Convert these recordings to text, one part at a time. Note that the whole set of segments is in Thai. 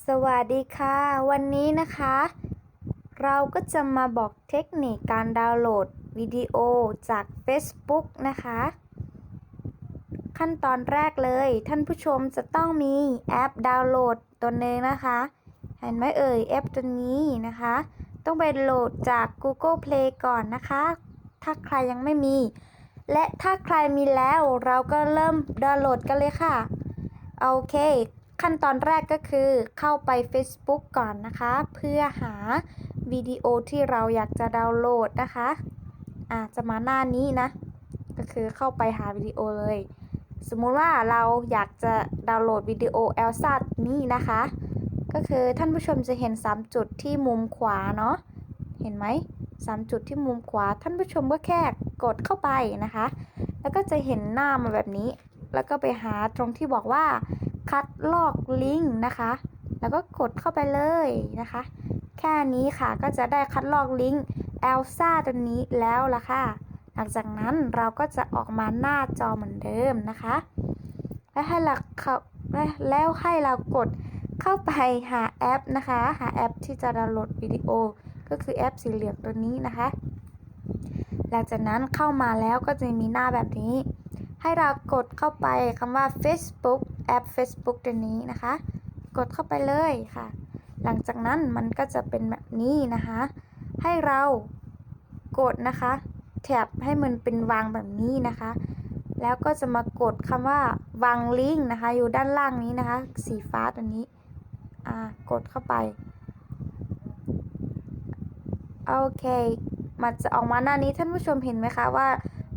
สวัสดีค่ะ วันนี้นะคะ เราก็จะมาบอกเทคนิคการดาวน์โหลดวิดีโอจาก Facebook นะคะ ขั้นตอนแรกเลย ท่านผู้ชมจะต้องมีแอปดาวน์โหลดตัวหนึงนะคะ เห็นไหมเอ่ยแอปตัวนี้นะคะ ต้องไปโหลดจาก Google Play ก่อนนะคะ ถ้าใครยังไม่มี และถ้าใครมีแล้วเราก็เริ่มดาวน์โหลดกันเลยค่ะโอเค ขั้นตอนแรกก็คือเข้าไป Facebook ก่อนนะคะ เพื่อหาวิดีโอที่เราอยากจะดาวน์โหลดนะคะอะจะมาหน้านี้นะ ก็คือเข้าไปหาวิดีโอเลย สมมุติว่าเราอยากจะดาวน์โหลดวิดีโอเอลซ่านี่นะคะ ก็คือท่านผู้ชมจะเห็น 3 จุดที่มุมขวาเนาะเห็นไหมสามจุดที่มุมขวาท่านผู้ชมก็แค่กดเข้าไปนะคะ แล้วก็จะเห็นหน้ามาแบบนี้ แล้วก็ไปหาตรงที่บอกว่า คัดลอกลิงก์นะคะ แล้วก็กดเข้าไปเลยนะคะ แค่นี้ค่ะก็จะได้คัดลอกลิงก์เอลซ่าตัวนี้แล้วล่ะค่ะ หลังจากนั้นเราก็จะออกมาหน้าจอเหมือนเดิมนะคะ และให้เราเข้าและแล้วให้เรากดเข้าไปหาแอปนะคะ หาแอปที่จะดาวน์โหลดวิดีโอ ก็คือแอปสีเหลืองตัวนี้นะคะ หลังจากนั้นเข้ามาแล้วก็จะมีหน้าแบบนี้ ให้เรากดเข้าไปคำว่า Facebook แอป Facebook ตัวนี้นะคะ กดเข้าไปเลยค่ะ หลังจากนั้นมันก็จะเป็นแบบนี้นะคะ ให้เรากดนะคะแท็บให้มันเป็นวางแบบนี้นะคะ แล้วก็จะมากดคำว่าวางลิงก์นะคะ อยู่ด้านล่างนี้นะคะ สีฟ้าตัวนี้อ่ากดเข้าไปโอเค มันจะออกมาหน้านี้ท่านผู้ชมเห็นไหมคะว่า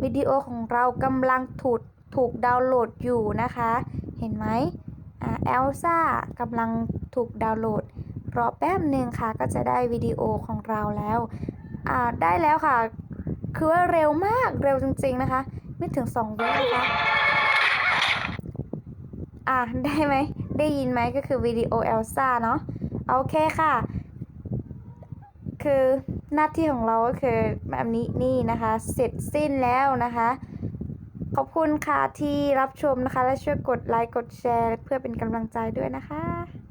วิดีโอของเรากำลังถูกถูกดาวน์โหลดอยู่นะคะ เห็นไหมอ่าเอลซ่ากำลังถูกดาวน์โหลด รอแป๊บหนึ่งค่ะ ก็จะได้วิดีโอของเราแล้วอ่าได้แล้วค่ะ คือว่าเร็วมากเร็วจริง ๆนะคะ ไม่ถึง2วินะคะอ่าได้ไหมได้ยินไหมก็คือวิดีโอเอลซ่าเนาะโอเคค่ะ คือ หน้าที่ของเราก็คือแบบนี้นี่นะคะ เสร็จสิ้นแล้วนะคะ ขอบคุณค่ะที่รับชมนะคะ และช่วยกดไลค์กดแชร์ เพื่อเป็นกำลังใจด้วยนะคะ